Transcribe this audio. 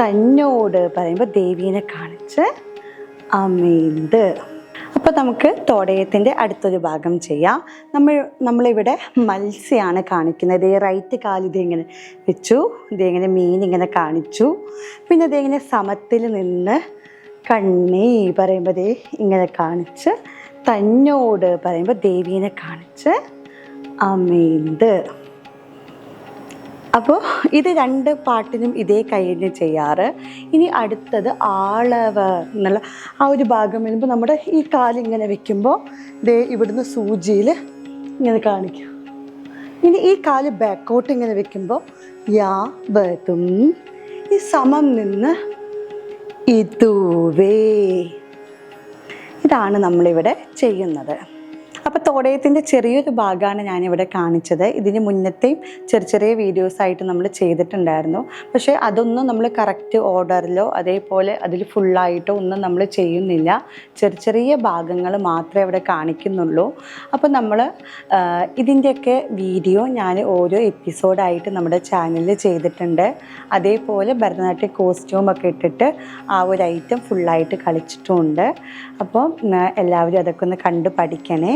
തന്നോട് പറയുമ്പോൾ ദേവീനെ കാണിച്ച് അമീന്ത്. അപ്പോൾ നമുക്ക് തോടയത്തിന്റെ അടുത്തൊരു ഭാഗം ചെയ്യാം. നമ്മൾ നമ്മളിവിടെ മത്സ്യമാണ് കാണിക്കുന്നത്. ഈ റൈറ്റ് കാൽ ഇതിങ്ങനെ വെച്ചു. ഇതിങ്ങനെ മീൻ ഇങ്ങനെ കാണിച്ചു. പിന്നെ ഇതിങ്ങനെ സമത്തിൽ നിന്ന് കണ്ണി പറയുമ്പോൾ ദേ ഇങ്ങനെ കാണിച്ച് തന്നോട് പറയുമ്പോൾ ദേവീനെ കാണിച്ച് അമീന്ത്. അപ്പോൾ ഇത് രണ്ട് പാട്ടിനും ഇതേ കഴിഞ്ഞ് ചെയ്യാറ്. ഇനി അടുത്തത് ആളവ് എന്നുള്ള ആ ഒരു ഭാഗം വരുമ്പോൾ നമ്മുടെ ഈ കാലിങ്ങനെ വെക്കുമ്പോൾ ദേ ഇവിടുന്ന് സൂചിയിൽ ഇങ്ങനെ കാണിക്കും. ഇനി ഈ കാൽ ബാക്കോട്ട് ഇങ്ങനെ വെക്കുമ്പോൾ യാ ബതും ഈ സമം നിന്ന് ഇതുവേ. ഇതാണ് നമ്മളിവിടെ ചെയ്യുന്നത്. അപ്പോൾ തോടയത്തിന്റെ ചെറിയൊരു ഭാഗമാണ് ഞാനിവിടെ കാണിച്ചത്. ഇതിന് മുന്നത്തെയും ചെറിയ ചെറിയ വീഡിയോസ് ആയിട്ട് നമ്മൾ ചെയ്തിട്ടുണ്ടായിരുന്നു. പക്ഷേ അതൊന്നും നമ്മൾ കറക്റ്റ് ഓർഡറിലോ അതേപോലെ അതിൽ ഫുള്ളായിട്ടോ ഒന്നും നമ്മൾ ചെയ്യുന്നില്ല. ചെറിയ ചെറിയ ഭാഗങ്ങൾ മാത്രമേ ഇവിടെ കാണിക്കുന്നുള്ളൂ. അപ്പോൾ നമ്മൾ ഇതിന്റെയൊക്കെ വീഡിയോ ഞാൻ ഓരോ എപ്പിസോഡായിട്ട് നമ്മുടെ ചാനലിൽ ചെയ്തിട്ടുണ്ട്. അതേപോലെ ഭരതനാട്യ കോസ്റ്റ്യൂമൊക്കെ ഇട്ടിട്ട് ആ ഒരു ഐറ്റം ഫുള്ളായിട്ട് കളിച്ചിട്ടുമുണ്ട്. അപ്പോൾ എല്ലാവരും അതൊക്കെ ഒന്ന് കണ്ട് പഠിക്കണേ.